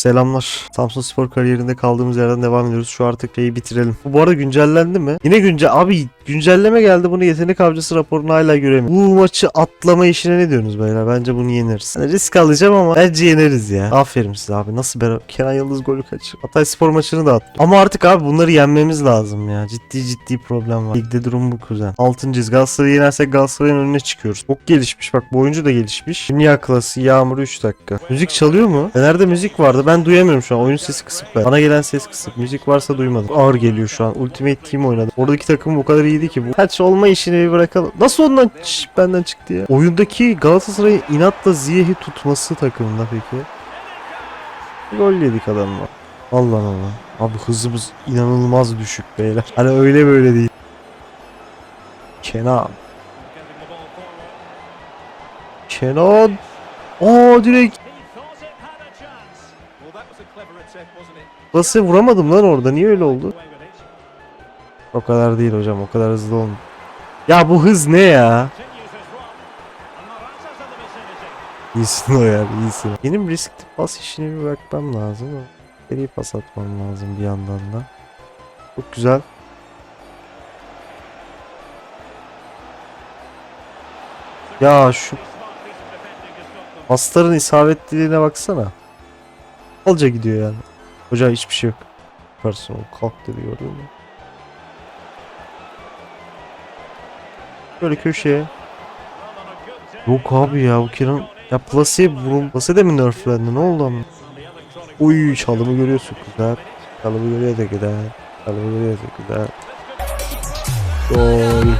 Selamlar. Samsun Spor kariyerinde kaldığımız yerden devam ediyoruz. Şu artık şeyi bitirelim. Bu, arada güncellendi mi? Yine güncel... Abi güncelleme geldi. Bunu yetenek avcısı raporunu hala göremiyorum. Bu maçı atlama işine ne diyorsunuz beyler? Bence bunu yeneriz. Yani risk alacağım ama bence yeneriz ya. Aferin size abi. Nasıl beraber... Kenan Yıldız golü kaçırdı. Hatay Spor maçını da attı. Ama artık abi bunları yenmemiz lazım ya. Ciddi ciddi problem var. Ligde durum bu kuzen. Altıncıyız. Galatasaray'ı yenersek Galatasaray'ın önüne çıkıyoruz. Çok gelişmiş. Bak bu oyuncu da gelişmiş. Dünya klası Yağmur 3 dakika. Müzik çalıyor mu? Fener'de müzik vardı. Ben duyamıyorum şu an. Oyun sesi kısık ben. Bana gelen ses kısık. Müzik varsa duymadım. Ağır geliyor şu an. Ultimate Team oynadı. Oradaki takım bu kadar iyiydi ki bu. Kaç olma işini bir bırakalım. Nasıl ondan Şş, benden çıktı ya? Oyundaki Galatasaray'ın inatla Ziyeh'i tutması takımında peki. Gol yedik adamla. Allah Allah. Abi hızımız inanılmaz düşük beyler. Hani öyle böyle değil. Kenan. Kenan. Aa direkt Nasıl vuramadım lan orada? Niye öyle oldu? O kadar değil hocam. O kadar hızlı olma. Ya bu hız ne ya? İyisin o ya. iyisin. Benim riskli pas işine bir bakmam lazım. Seri pas atmam lazım bir yandan da. Çok güzel. Ya şu pasların isabetliliğine baksana. Alca gidiyor yani. Hoca hiçbir şey yok. Yaparsın o kalk dedi gördün mü? Böyle köşeye. Yok abi ya bu Kiran ya Plasi'ye vurun. Plasi de mi nerflendi ne oldu ama? Uy çalımı görüyorsun güzel. Çalımı görüyor da güzel. Çalımı görüyor da güzel. Gol.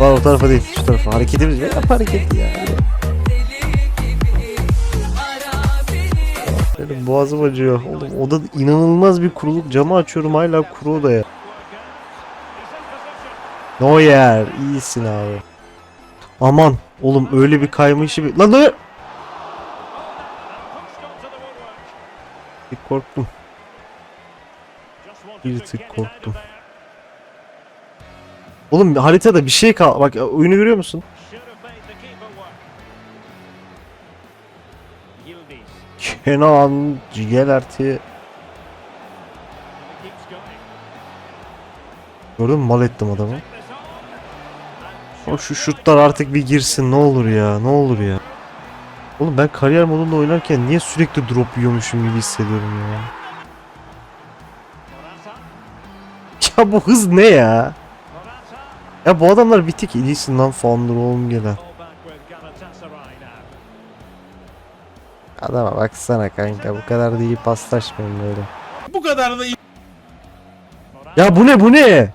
Var o tarafa değil şu tarafa. Hareketimiz yap hareketi ya. Benim boğazım acıyor. Oğlum oda inanılmaz bir kuruluk. Camı açıyorum hala kuru oda ya. Neuer. iyisin abi. Aman. Oğlum öyle bir kayma işi bir... Lan Neuer. Bir korktum. Bir tık korktum. Oğlum haritada bir şey kal... Bak oyunu görüyor musun? Kenan Cigelerti. Gördün mü mal ettim adamı. O şu şutlar artık bir girsin ne olur ya ne olur ya. Oğlum ben kariyer modunda oynarken niye sürekli drop yiyormuşum gibi hissediyorum ya. Ya bu hız ne ya? Ya bu adamlar bitik iyisin lan oğlum gelen. Adama baksana kanka bu kadar da iyi paslaşmayın böyle. Bu kadar da iyi. Ya bu ne bu ne?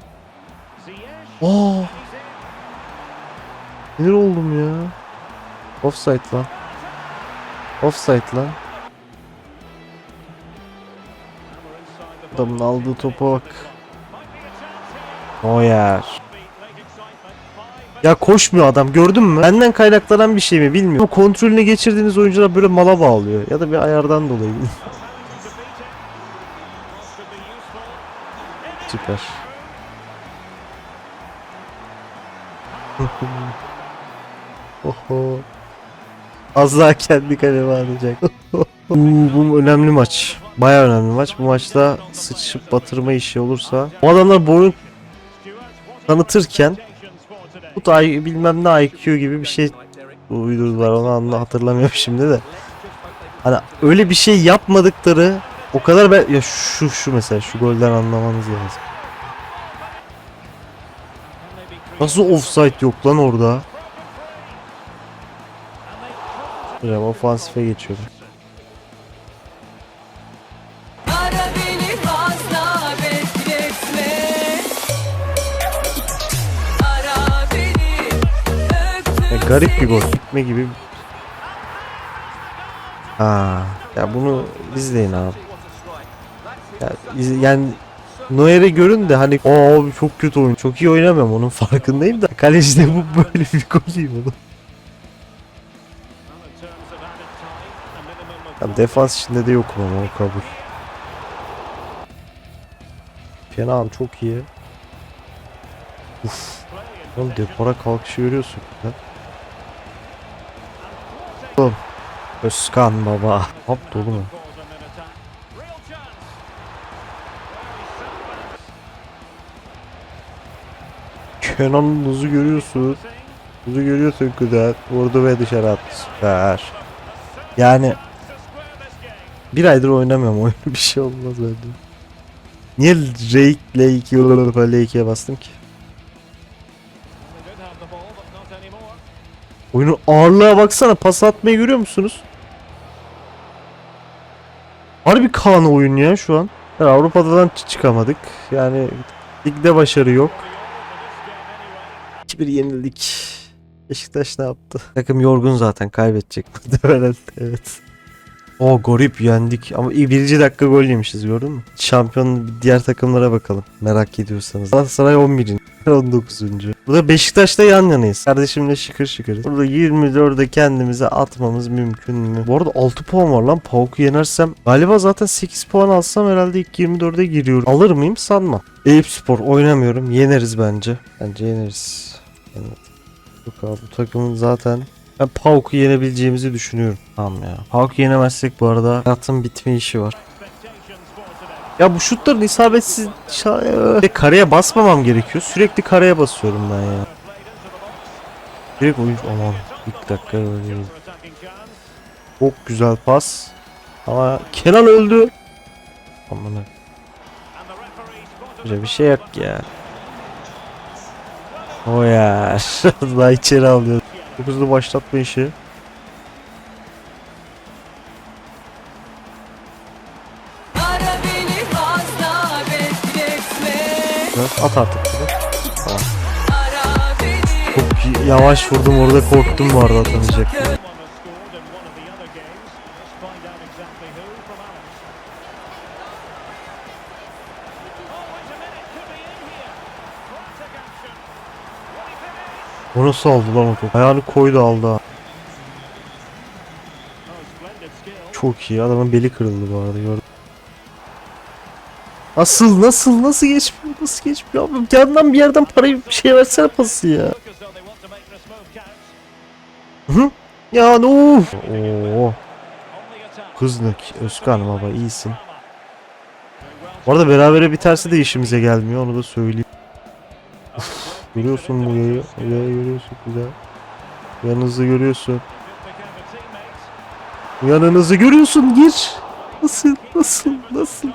Aa. Sinir oldum ya. Offside lan. Offside lan. Adamın aldığı topa bak. Neuer. Ya koşmuyor adam gördün mü? Benden kaynaklanan bir şey mi bilmiyorum. Ama kontrolüne geçirdiğiniz oyuncular böyle mala bağlıyor. Ya da bir ayardan dolayı. Süper. Oho. Az daha kendi kaleme atacak. Uuu, bu önemli maç. Baya önemli maç. Bu maçta sıçıp batırma işi olursa. Bu adamlar boyun tanıtırken bu da bilmem ne IQ gibi bir şey uydurdular onu anla hatırlamıyorum şimdi de. Hani öyle bir şey yapmadıkları o kadar ben ya şu şu mesela şu golden anlamanız lazım. Nasıl offside yok lan orada? Hocam ofansife geçiyorum. Garip bir gol. Gitme gibi. Ha, ya bunu izleyin abi. Ya, iz- yani Neuer'i görün de hani o abi çok kötü oyun. Çok iyi oynamıyorum onun farkındayım da. Kaleci de bu böyle bir gol değil bunu. Ya defans içinde de yokum ama o kabul. Kenan çok iyi. Uf. Oğlum depara kalkışı görüyorsun. Ya. Oğlum. Özkan baba. Hop dolu mu? Kenan'ın hızı görüyorsun. Hızı görüyorsun güzel. Vurdu ve dışarı attı. Süper. Yani bir aydır oynamıyorum oyunu bir şey olmaz bence. Niye Rake L2 L2'ye bastım ki? Oyunun ağırlığa baksana pas atmayı görüyor musunuz? Harbi kan oyun ya şu an. Ya Avrupa'dan çı- çıkamadık. Yani ligde başarı yok. 2-1 yenildik. Beşiktaş ne yaptı? Takım yorgun zaten kaybedecek muhtemelen. evet. O garip yendik ama birinci dakika gol yemişiz gördün mü? Şampiyon diğer takımlara bakalım merak ediyorsanız. Galatasaray 11. 19. Burada Beşiktaş'ta yan yanayız. Kardeşimle şıkır şıkırız. Burada 24'e kendimize atmamız mümkün mü? Bu arada 6 puan var lan. Pauk'u yenersem galiba zaten 8 puan alsam herhalde ilk 24'e giriyorum. Alır mıyım sanmam. Eyüp Spor oynamıyorum. Yeneriz bence. Bence yeneriz. Evet. Yok abi bu takımın zaten ben Pauk'u yenebileceğimizi düşünüyorum. Tamam ya. Pauk'u yenemezsek bu arada hayatın bitme işi var. Ya bu şutların isabetsiz kareye basmamam gerekiyor. Sürekli kareye basıyorum ben ya. Direkt oyuncu aman bir dakika. Çok güzel pas. Ama Kenan öldü. Aman. Böyle bir şey yok ya. O ya. Daha içeri alıyor. Çok hızlı başlatma işi. At artık bunu. Çok yavaş vurdum orada korktum bu arada atamayacak. O nasıl aldı lan o top? Ayağını koydu aldı. Çok iyi adamın beli kırıldı bu arada gördüm. Nasıl nasıl nasıl geçmiyor nasıl geçmiyor abi yandan bir yerden parayı bir şey versene pası ya. Hı? Ya ne of. Oo. Kızlık Özkan baba iyisin. Bu arada berabere biterse de işimize gelmiyor onu da söyleyeyim. Uf, görüyorsun bu yayı. Yayı görüyorsun güzel. Yanınızı görüyorsun. Yanınızı görüyorsun gir. Nasıl nasıl nasıl.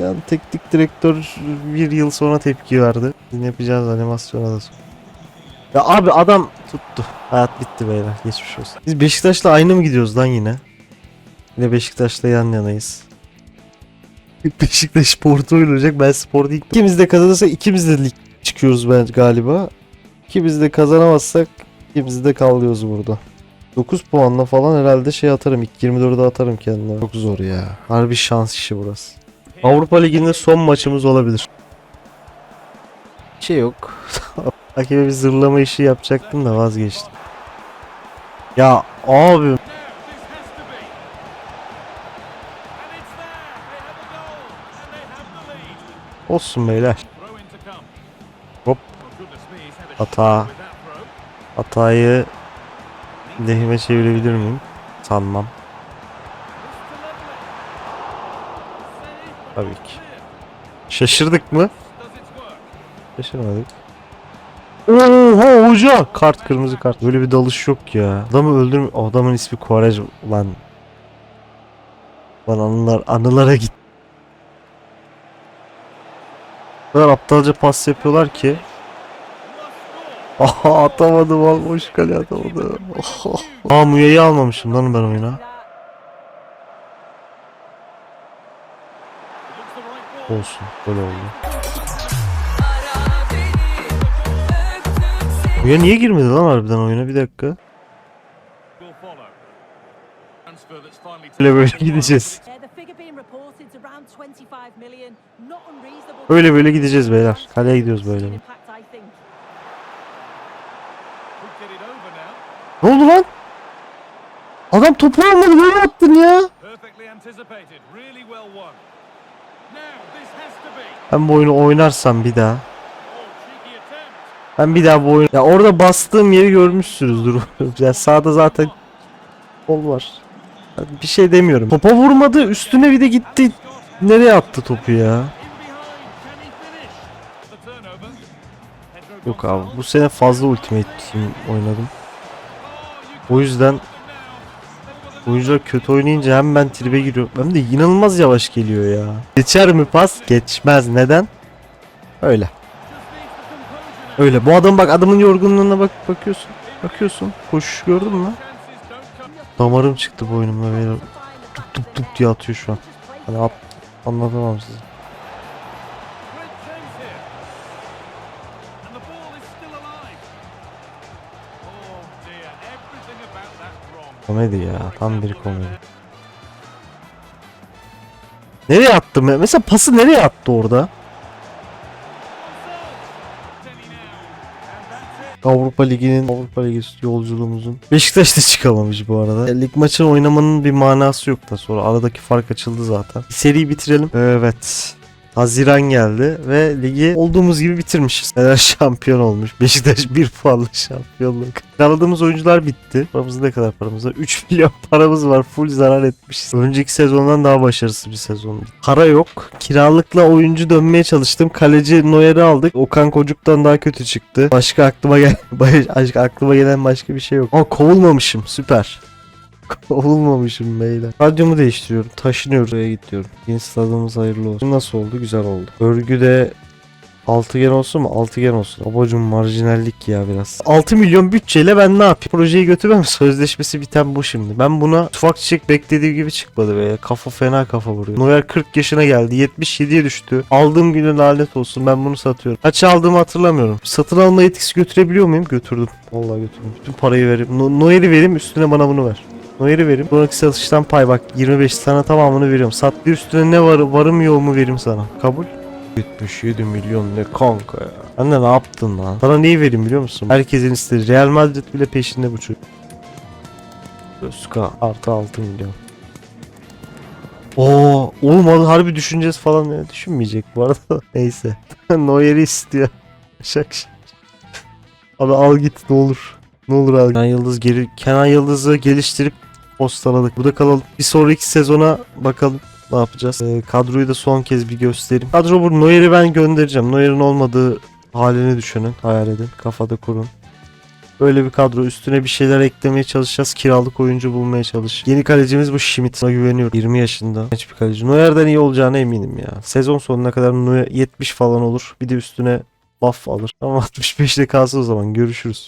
Yani teknik direktör bir yıl sonra tepki verdi. Yine yapacağız animasyona da. Ya abi adam tuttu. Hayat bitti beyler. Geçmiş olsun. Biz Beşiktaş'la aynı mı gidiyoruz lan yine? Yine Beşiktaş'la yan yanayız. Beşiktaş Porto oynayacak. Ben spor değil. İkimiz de kazanırsak ikimiz de lig çıkıyoruz ben galiba. İkimiz de kazanamazsak ikimiz de kalıyoruz burada. 9 puanla falan herhalde şey atarım. İlk 24'e atarım kendime. Çok zor ya. Harbi şans işi burası. Avrupa Ligi'nde son maçımız olabilir. Bir şey yok. Hakeme bir zırlama işi yapacaktım da vazgeçtim. Ya abi. Olsun beyler. Hop. Hata. Hatayı lehime çevirebilir miyim? Sanmam. Tabii ki. Şaşırdık mı? Şaşırmadık. Oha hoca! Kart kırmızı kart. Böyle bir dalış yok ya. Adamı öldürme... Adamın ismi Korej lan. Lan anılar, anılara git. O kadar aptalca pas yapıyorlar ki. Aha atamadım al boş kale atamadım. Aa Muya'yı almamışım lan ben oyuna. Olsun böyle oldu. Seni Muya niye girmedi lan harbiden oyuna bir dakika. Böyle böyle gideceğiz. The figure being reported is around 25 million. Not unreasonable. Böyle gideceğiz beyler. Kaleye gidiyoruz böyle. Ne oldu lan? Adam topu almadı böyle attın ya. Ben bu oyunu oynarsam bir daha. Ben bir daha bu oyun... Ya orada bastığım yeri görmüşsünüzdür. ya sağda zaten kol var. Bir şey demiyorum. Topa vurmadı üstüne bir de gitti. Nereye attı topu ya? Yok abi bu sene fazla Ultimate oynadım. O yüzden oyuncular kötü oynayınca hem ben tribe giriyorum. Hem de inanılmaz yavaş geliyor ya. Geçer mi pas? Geçmez. Neden? Öyle. Öyle. Bu adam bak adamın yorgunluğuna bak bakıyorsun. Bakıyorsun. Koşuş gördün mü? Damarım çıktı boynumda beyler. Tıp tıp tıp diye atıyor şu an. Hani at, anlatamam size. Komedi ya. Tam bir komedi. Nereye attı? me- Mesela pası nereye attı orada? Avrupa Ligi'nin Avrupa Ligi yolculuğumuzun Beşiktaş'ta çıkamamış bu arada. E, Lig maçını oynamanın bir manası yok da sonra aradaki fark açıldı zaten. Seriyi bitirelim. Evet. Haziran geldi ve ligi olduğumuz gibi bitirmişiz. Neler şampiyon olmuş. Beşiktaş bir puanlı şampiyonluk. Kiraladığımız oyuncular bitti. Paramız ne kadar paramız var? 3 milyon paramız var. Full zarar etmişiz. Önceki sezondan daha başarısız bir sezon. Para yok. Kiralıkla oyuncu dönmeye çalıştım. Kaleci Neuer'i aldık. Okan Kocuk'tan daha kötü çıktı. Başka aklıma gel aklıma gelen başka bir şey yok. Ama kovulmamışım. Süper. Kovulmamışım beyler. Radyomu değiştiriyorum. Taşınıyorum. Buraya gidiyorum. Yeni stadımız hayırlı olsun. Nasıl oldu? Güzel oldu. Örgüde altıgen olsun mu? Altıgen olsun. Babacım marjinallik ya biraz. 6 milyon bütçeyle ben ne yapayım? Projeyi götürmem. Sözleşmesi biten bu şimdi. Ben buna tufak çiçek beklediğim gibi çıkmadı be. Kafa fena kafa vuruyor. Neuer 40 yaşına geldi. 77'ye düştü. Aldığım günün lanet olsun. Ben bunu satıyorum. Kaç aldığımı hatırlamıyorum. Satın alma yetkisi götürebiliyor muyum? Götürdüm. Vallahi götürdüm. Bütün parayı vereyim. No Neuer'i vereyim üstüne bana bunu ver. Neuer'i vereyim. Sonraki satıştan pay bak 25 sana tamamını veriyorum. Sat bir üstüne ne var varım yok mu vereyim sana. Kabul? 77 milyon ne kanka ya. Anne ne yaptın lan? Sana neyi vereyim biliyor musun? Herkesin istediği. Real Madrid bile peşinde bu çocuk. Özka artı 6 milyon. Oo, onu harbi düşüneceğiz falan ya. Düşünmeyecek bu arada. Neyse. Neuer'i istiyor. Şak şak. Abi al git ne olur. Ne olur al. Kenan Yıldız geri Kenan Yıldız'ı geliştirip postaladık. Burada kalalım. Bir sonraki sezona bakalım ne yapacağız. Ee, kadroyu da son kez bir göstereyim. Kadro bu. Neuer'i ben göndereceğim. Neuer'in olmadığı halini düşünün. Hayal edin. Kafada kurun. Böyle bir kadro üstüne bir şeyler eklemeye çalışacağız. Kiralık oyuncu bulmaya çalış. Yeni kalecimiz bu Schmidt. Ona güveniyorum. 20 yaşında. Genç bir kaleci. Neuer'den iyi olacağına eminim ya. Sezon sonuna kadar Neuer 70 falan olur. Bir de üstüne buff alır. Ama 65'te kalsın o zaman. Görüşürüz.